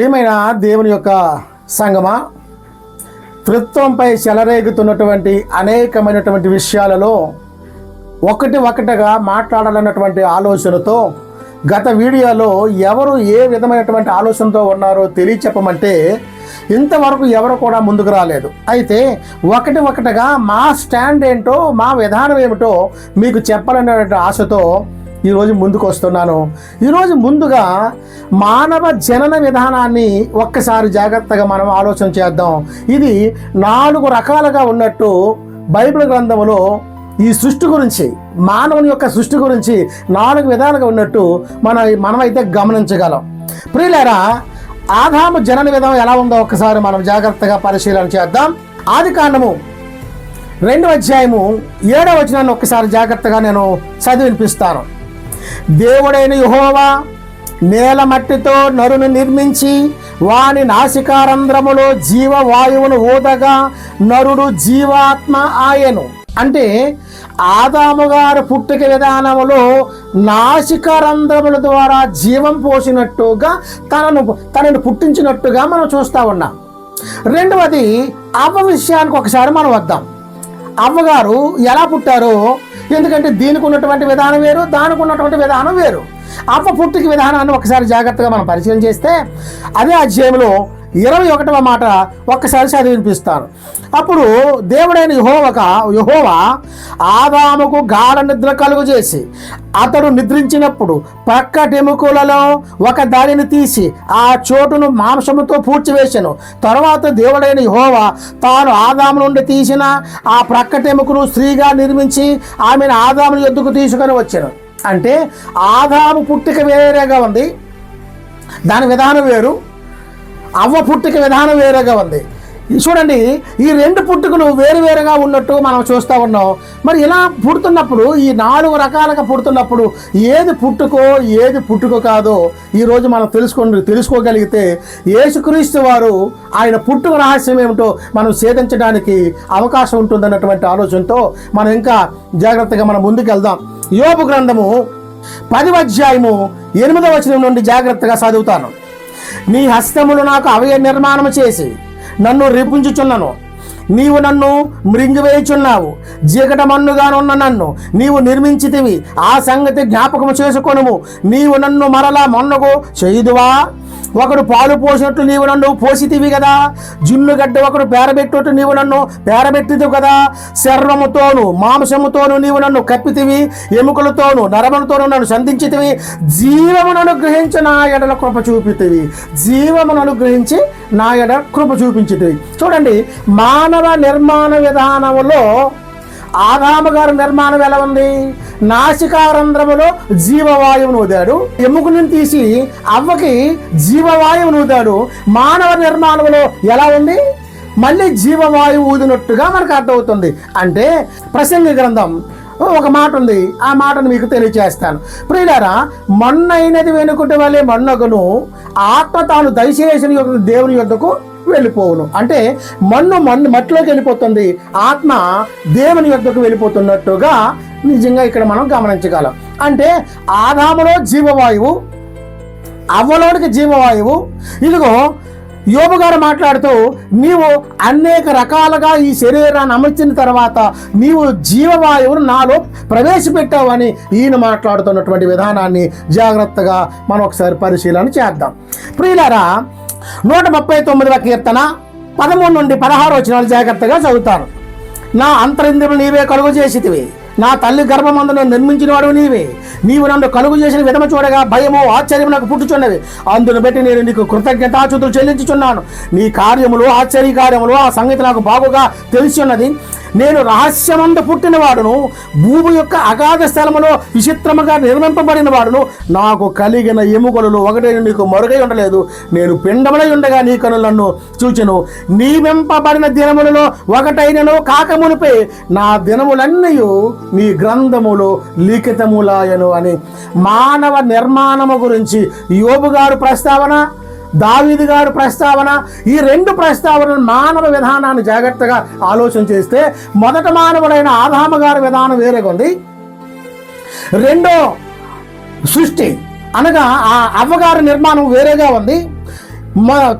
ప్రియమైన దేవుని యొక్క సంగమా? త్రిత్వంపై చెలరేగుతున్నటువంటి అనేకమైనటువంటి విషయాలలో ఒకటి ఒకటిగా మాట్లాడాలన్నటువంటి ఆలోచనతో గత వీడియోలో ఎవరు ఏ విధమైనటువంటి ఆలోచనతో ఉన్నారో తెలియచెప్పమంటే ఇంతవరకు ఎవరు కూడా ముందుకు రాలేదు. అయితే ఒకటి ఒకటిగా మా స్టాండ్ ఏంటో మా విధానం ఏమిటో మీకు చెప్పాలనేటువంటి ఆశతో ఈరోజు ముందుకు వస్తున్నాను. ఈరోజు ముందుగా మానవ జనన విధానాన్ని ఒక్కసారి జాగ్రత్తగా మనం ఆలోచన చేద్దాం. ఇది నాలుగు రకాలుగా ఉన్నట్టు బైబిల్ గ్రంథములో ఈ సృష్టి గురించి మానవుని యొక్క సృష్టి గురించి నాలుగు విధాలుగా ఉన్నట్టు మనం మనమైతే గమనించగలం. ప్రియులారా ఆదాము జనన విధానం ఎలా ఉందో ఒకసారి మనం జాగ్రత్తగా పరిశీలన చేద్దాం. ఆది కాండము రెండవ అధ్యాయము ఏడవ వచనాన్ని ఒక్కసారి జాగ్రత్తగా నేను చదివినిపిస్తాను. దేవుడైన యుహోవా నేల మట్టితో నరుని నిర్మించి వాని నాసికారంధ్రములో జీవవాయువును ఊదగా నరుడు జీవాత్మ ఆయను. అంటే ఆదాము గారు పుట్టుక విధానములో నాసికారంధ్రముల ద్వారా జీవం పోసినట్టుగా తనను తనను పుట్టించినట్టుగా మనం చూస్తా ఉన్నాం. రెండవది అవ్వ విషయానికి ఒకసారి మనం వద్దాం. అవ్వగారు ఎలా పుట్టారో? ఎందుకంటే దీనికి ఉన్నటువంటి విధానం వేరు దానికి ఉన్నటువంటి విధానం వేరు. అవ్వ పుట్టుకి విధానాన్ని ఒకసారి జాగ్రత్తగా మనం పరిశీలన చేస్తే అదే అధ్యాయంలో ఇరవై ఒకటవ మాట ఒక్కసారి చదివి వినిపిస్తాను అప్పుడు దేవుడైన యహోవక యహోవా ఆదాముకు గాఢ నిద్ర కలుగు చేసి అతడు నిద్రించినప్పుడు పక్కటెముకలలో ఒక దానిని తీసి ఆ చోటును మాంసముతో పూడ్చివేశాను తర్వాత దేవుడైన యహోవా తాను ఆదాము నుండి తీసిన ఆ ప్రక్కటెముకను స్త్రీగా నిర్మించి ఆమెను ఆదామును ఎద్దుకు తీసుకొని వచ్చాను. అంటే ఆదాము పుట్టిక వేరేగా ఉంది. దాని విధానం వేరు. అవ్వ పుట్టుక విధానం వేరేగా ఉంది. చూడండి ఈ రెండు పుట్టుకలు వేరువేరుగా ఉన్నట్టు మనం చూస్తూ ఉన్నాం. మరి ఇలా పుడుతున్నప్పుడు ఈ నాలుగు రకాలుగా పుడుతున్నప్పుడు ఏది పుట్టుకో ఏది పుట్టుకో కాదో ఈరోజు మనం తెలుసుకుని తెలుసుకోగలిగితే యేసుక్రీస్తు వారు ఆయన పుట్టుక రహస్యం ఏమిటో మనం ఛేదించడానికి అవకాశం ఉంటుందన్నటువంటి ఆలోచనతో మనం ఇంకా జాగ్రత్తగా మనం ముందుకెళ్దాం. యోపు గ్రంథము పది అధ్యాయము ఎనిమిదవ వచనం నుండి జాగ్రత్తగా చదువుతాను. నీ హస్తములు నాకు అవయ నిర్మాణము చేసి నన్ను రిపుంచుచున్నను. నీవు నన్ను మృంగివేయుచున్నావు. జీకట మన్నుగానున్న నన్ను నీవు నిర్మించితివి. ఆ సంగతి జ్ఞాపకము చేసుకొనుము. నీవు నన్ను మరలా మొన్నకు చేయుదువా? ఒకడు పాలు పోసినట్లు నీవు నన్ను పోసితివి కదా జున్నుగడ్డ ఒకడు పేరబెట్టినట్టు నీవు నన్ను పేరబెట్టిదు కదా శర్వముతోను మాంసముతోను నీవు నన్ను కప్పితివి. ఎముకలతోను నరములతోను నన్ను సంధించితివి. జీవమును అనుగ్రహించిన నా ఎడల కృప చూపితివి. జీవమును అనుగ్రహించి నా ఎడ కృప చూపించింది చూడండి మానవ నిర్మాణ విధానములో ఆదాము గారి నిర్మాణం ఎలా ఉంది? నాసికారంధ్రములో జీవవాయువును ఊదాడు. ఎముకను తీసి అవ్వకి జీవవాయువును ఊదాడు. మానవ నిర్మాణంలో ఎలా ఉంది? మళ్ళీ జీవవాయువు ఊదినట్టుగా మనకు అర్థమవుతుంది. అంటే ప్రసంగి గ్రంథం ఒక మాట ఉంది. ఆ మాటను మీకు తెలియజేస్తాను ప్రియులారా మన్నైనది వెనుకటి వలె మన్నగును ఆత్మ తాను దయచేసిన యొక్క దేవుని యొద్దకు వెళ్ళిపోవును. అంటే మన్ను మన్ను మట్టిలోకి వెళ్ళిపోతుంది. ఆత్మ దేవుని యొద్దకు వెళ్ళిపోతున్నట్టుగా నిజంగా ఇక్కడ మనం గమనించగలం. అంటే ఆదాములో జీవవాయువు అవ్వలోనికి జీవవాయువు ఇదిగో యోబు గారు మాట్లాడుతూ నీవు అనేక రకాలుగా ఈ శరీరాన్ని అమర్చిన తర్వాత నీవు జీవవాయువును నాలో ప్రవేశపెట్టావని ఈయన మాట్లాడుతున్నటువంటి విధానాన్ని జాగ్రత్తగా మనం ఒకసారి పరిశీలన చేద్దాం. ప్రియులారా నూట ముప్పై తొమ్మిదవ కీర్తన పదమూడు నుండి పదహారు వచనాలు జాగ్రత్తగా చదువుతాను నా అంతరింద్రులు నీవే కలుగు చేసితివి. నా తల్లి గర్భమందును నిర్మించిన వాడు నీవే. నీవు నన్ను కలుగు చేసిన విధమ చూడగా భయము ఆశ్చర్యం నాకు పుట్టుచున్నవి అందును బట్టి నేను నీకు కృతజ్ఞతాచుతులు చెల్లించుచున్నాను. నీ కార్యములు ఆశ్చర్యకార్యములు ఆ సంగతి నాకు బాగుగా తెలిసి ఉన్నది నేను రహస్యమందు పుట్టిన వాడును భూమి యొక్క అగాధ స్థలములో విచిత్రముగా నిర్మింపబడిన వాడును నాకు కలిగిన ఎముకలలో ఒకటే నీకు మరుగై ఉండలేదు. నేను పిండములై ఉండగా నీ కనులు నన్ను చూచెను. నీ వెంపబడిన దినములలో ఒకటైనను కాకమునిపై నా దినములన్నీ మీ గ్రంథములో లిఖితములాయను అని మానవ నిర్మాణము గురించి యోబు గారు ప్రస్తావన దావీదు గారు ప్రస్తావన ఈ రెండు ప్రస్తావనలు మానవ విధానాన్ని జాగ్రత్తగా ఆలోచన చేస్తే మొదట మానవుడైన ఆదామ గారి విధానం వేరేగా ఉంది రెండో సృష్టి అనగా ఆ అవ్వగారి నిర్మాణం వేరేగా ఉంది.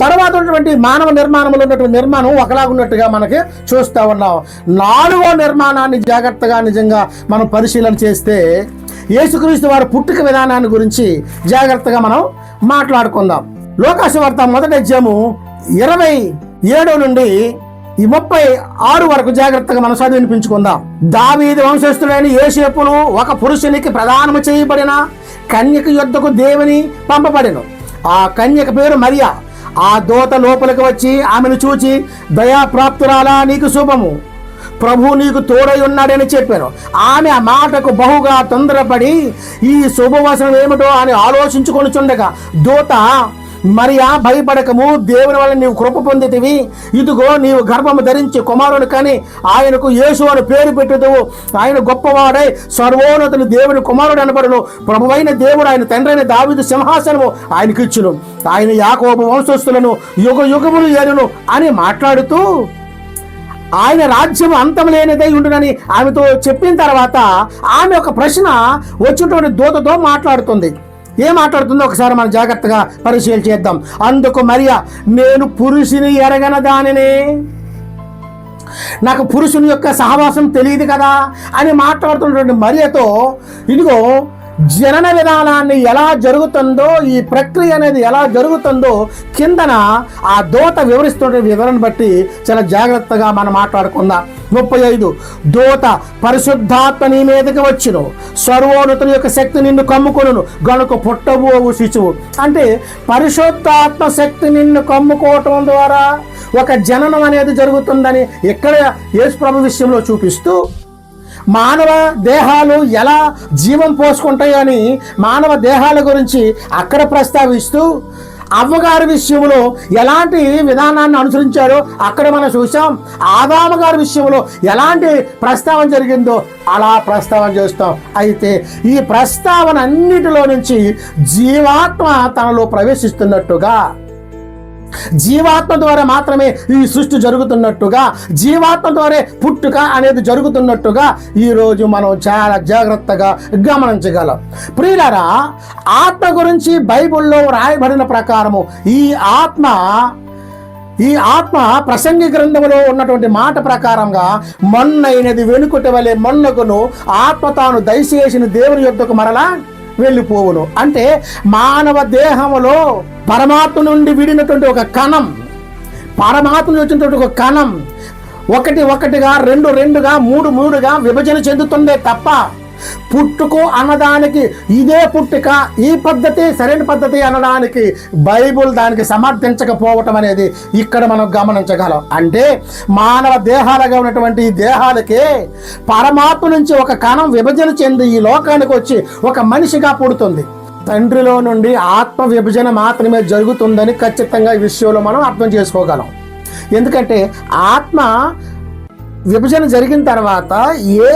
తర్వాత ఉన్నటువంటి మానవ నిర్మాణంలో ఉన్నటువంటి నిర్మాణం ఒకలాగా ఉన్నట్టుగా మనకి చూస్తూ ఉన్నాం. నాలుగో నిర్మాణాన్ని జాగ్రత్తగా నిజంగా మనం పరిశీలన చేస్తే యేసుక్రీస్తు వారి పుట్టుక విధానాన్ని గురించి జాగ్రత్తగా మనం మాట్లాడుకుందాం. లోకాసు వార్త మొదటి అధ్యాయము ఇరవై ఏడు నుండి ఈ ముప్పై ఆరు వరకు జాగ్రత్తగా మనం చదివి వినిపించుకుందాం. దావీది వంశస్థుడైన ఏసేపులు ఒక పురుషునికి ప్రధానము చేయబడిన కన్యక యుద్ధకు దేవుని పంపబడిను. ఆ కన్యక పేరు మరియా. ఆ దోత లోపలికి వచ్చి ఆమెను చూచి దయాప్రాప్తురాలా నీకు శుభము. ప్రభు నీకు తోడై ఉన్నాడని చెప్పాను. ఆమె ఆ మాటకు బహుగా తొందరపడి ఈ శుభవచనం ఏమిటో అని ఆలోచించుకొని చుండగా దూత మరియా భయపడకము దేవుని వల్ల నీవు కృప పొందితివి. ఇదిగో నీవు గర్భము ధరించి కుమారుడు కానీ ఆయనకు యేసు అని పేరు పెట్టుదువు. ఆయన గొప్పవాడై సర్వోన్నతుని దేవుని కుమారుడు అనబడును. ప్రభువైన దేవుడు ఆయన తండ్రైన దావిదు సింహాసనము ఆయనకి ఇచ్చును. ఆయన యాకోబు వంశస్థులను యుగ యుగములు ఏలును అని మాట్లాడుతూ ఆయన రాజ్యం అంతం లేనిదై ఉండునని ఆమెతో చెప్పిన తర్వాత ఆమె ఒక ప్రశ్న వచ్చినటువంటి దూతతో మాట్లాడుతుంది. ఏం మాట్లాడుతుందో ఒకసారి మనం జాగ్రత్తగా పరిశీలన చేద్దాం. అందుకు మరియా నేను పురుషుని ఎరగన దానిని. నాకు పురుషుని యొక్క సహవాసం తెలియదు కదా అని మాట్లాడుతున్నటువంటి మరియతో ఇదిగో జనన విధానాన్ని ఎలా జరుగుతుందో ఈ ప్రక్రియ అనేది ఎలా జరుగుతుందో కిందన ఆ దోత వివరిస్తున్న వివరణ బట్టి చాలా జాగ్రత్తగా మనం మాట్లాడుకుందాం. ముప్పై ఐదు. దోత పరిశుద్ధాత్మ నీ మీదకి వచ్చును. సర్వోన్నతుని యొక్క శక్తి నిన్ను కమ్ముకొనును. గనుక పుట్టబోవు శిశువు అంటే పరిశుద్ధాత్మ శక్తి నిన్ను కమ్ముకోవటం ద్వారా ఒక జననం అనేది జరుగుతుందని ఇక్కడ యేసు ప్రభు విషయంలో చూపిస్తూ మానవ దేహాలు ఎలా జీవం పోసుకుంటాయో అని మానవ దేహాల గురించి అక్కడ ప్రస్తావిస్తూ అవ్వగారి విషయంలో ఎలాంటి విధానాన్ని అనుసరించారో అక్కడ మనం చూసాం ఆదామ గారి విషయంలో ఎలాంటి ప్రస్తావన జరిగిందో అలా ప్రస్తావన చేస్తాం. అయితే ఈ ప్రస్తావన అన్నిటిలో నుంచి జీవాత్మ తనలో ప్రవేశిస్తున్నట్టుగా జీవాత్మ ద్వారా మాత్రమే ఈ సృష్టి జరుగుతున్నట్టుగా జీవాత్మ ద్వారా పుట్టుక అనేది జరుగుతున్నట్టుగా ఈరోజు మనం చాలా జాగ్రత్తగా గమనించగలం. ప్రియులరా ఆత్మ గురించి బైబిల్లో రాయబడిన ప్రకారము ఈ ఆత్మ ఈ ఆత్మ ప్రసంగి గ్రంథంలో ఉన్నటువంటి మాట ప్రకారంగా మొన్నైనది వెనుకటి వలె మొన్నకును ఆత్మ తాను దయచేసిన దేవుని యొక్కకు మరలా వెళ్ళిపోవును. అంటే మానవ దేహములో పరమాత్మ నుండి విడినటువంటి ఒక కణం పరమాత్మ వచ్చినటువంటి ఒక కణం ఒకటి ఒకటిగా రెండు రెండుగా మూడు మూడుగా విభజన చెందుతుందే తప్ప పుట్టుకు అన్నదానికి ఇదే పుట్టుక ఈ పద్ధతి సరైన పద్ధతి అనడానికి బైబుల్ దానికి సమర్థించకపోవటం అనేది ఇక్కడ మనం గమనించగలం. అంటే మానవ దేహాలుగా ఉన్నటువంటి ఈ దేహాలకే పరమాత్మ నుంచి ఒక కణం విభజన చెంది ఈ లోకానికి వచ్చి ఒక మనిషిగా పుడుతుంది. తండ్రిలో నుండి ఆత్మ విభజన మాత్రమే జరుగుతుందని ఖచ్చితంగా ఈ విషయంలో మనం అర్థం చేసుకోగలం. ఎందుకంటే ఆత్మ విభజన జరిగిన తర్వాత ఏ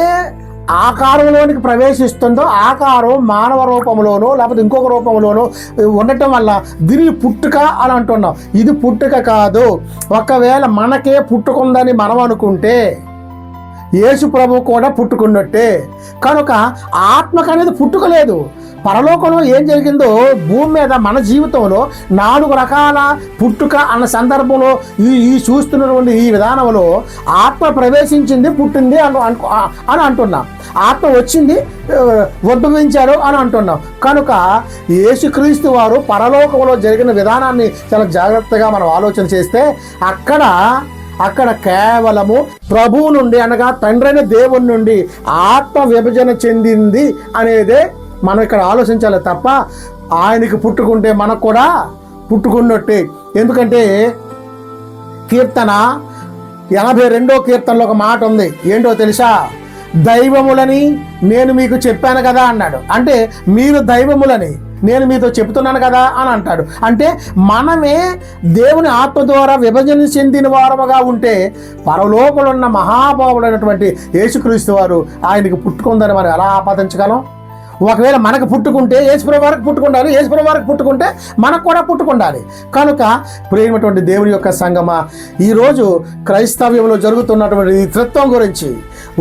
ఆకారంలోనికి ప్రవేశిస్తుందో ఆకారం మానవ రూపంలోనో లేకపోతే ఇంకొక రూపంలోనో ఉండటం వల్ల దీని పుట్టుక అని అంటున్నాం. ఇది పుట్టుక కాదు. ఒకవేళ మనకే పుట్టుకుందని మనం అనుకుంటే యేసు ప్రభు కూడా పుట్టుకున్నట్టే. కనుక ఆత్మకు అనేది పుట్టుకలేదు పరలోకంలో ఏం జరిగిందో భూమి మీద మన జీవితంలో నాలుగు రకాల పుట్టుక అన్న సందర్భంలో ఈ ఈ చూస్తున్నటువంటి ఈ విధానంలో ఆత్మ ప్రవేశించింది పుట్టింది అని అనుకో అని అంటున్నాం. ఆత్మ వచ్చింది ఆ, ఉద్భవించాడు అని అంటున్నాం. కనుక యేసుక్రీస్తు వారు పరలోకంలో జరిగిన విధానాన్ని చాలా జాగ్రత్తగా మనం ఆలోచన చేస్తే అక్కడ అక్కడ కేవలము ప్రభువు నుండి అనగా తండ్రైన దేవుని నుండి ఆత్మ విభజన చెందింది అనేదే మనం ఇక్కడ ఆలోచించాలి తప్ప ఆయనకి పుట్టుకుంటే మనకు కూడా పుట్టుకున్నట్టే. ఎందుకంటే కీర్తన ఎనభై రెండో కీర్తనలో ఒక మాట ఉంది. ఏంటో తెలుసా? దైవములని నేను మీకు చెప్పాను కదా అన్నాడు. అంటే మీరు దైవములని నేను మీతో చెప్తున్నాను కదా అని అంటాడు. అంటే మనమే దేవుని ఆత్మ ద్వారా విభజన చెందిన వారముగా ఉంటే పరలోకంలో మహాభావుడైనటువంటి యేసుక్రీస్తు వారు ఆయనకి పుట్టుకుందని మనం ఎలా ఆపాదించగలం? ఒకవేళ మనకు పుట్టుకుంటే యేసుప్రభు వారికి పుట్టుకుండాలి యేసుప్రభు వారికి పుట్టుకుంటే మనకు కూడా పుట్టుకుండాలి. కనుక ప్రేమటువంటి దేవుని యొక్క సంగమ ఈరోజు క్రైస్తవ్యంలో జరుగుతున్నటువంటి ఈ త్రిత్వం గురించి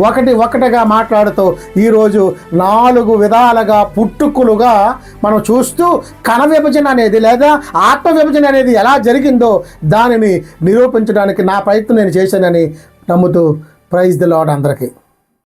ఒకటి ఒకటిగా మాట్లాడుతూ ఈరోజు నాలుగు విధాలుగా పుట్టుకులుగా మనం చూస్తూ కణ విభజన అనేది లేదా ఆత్మ విభజన అనేది ఎలా జరిగిందో దానిని నిరూపించడానికి నా ప్రయత్నం నేను చేశానని నమ్ముతూ ప్రైజ్ ది లాడ్ అందరికీ.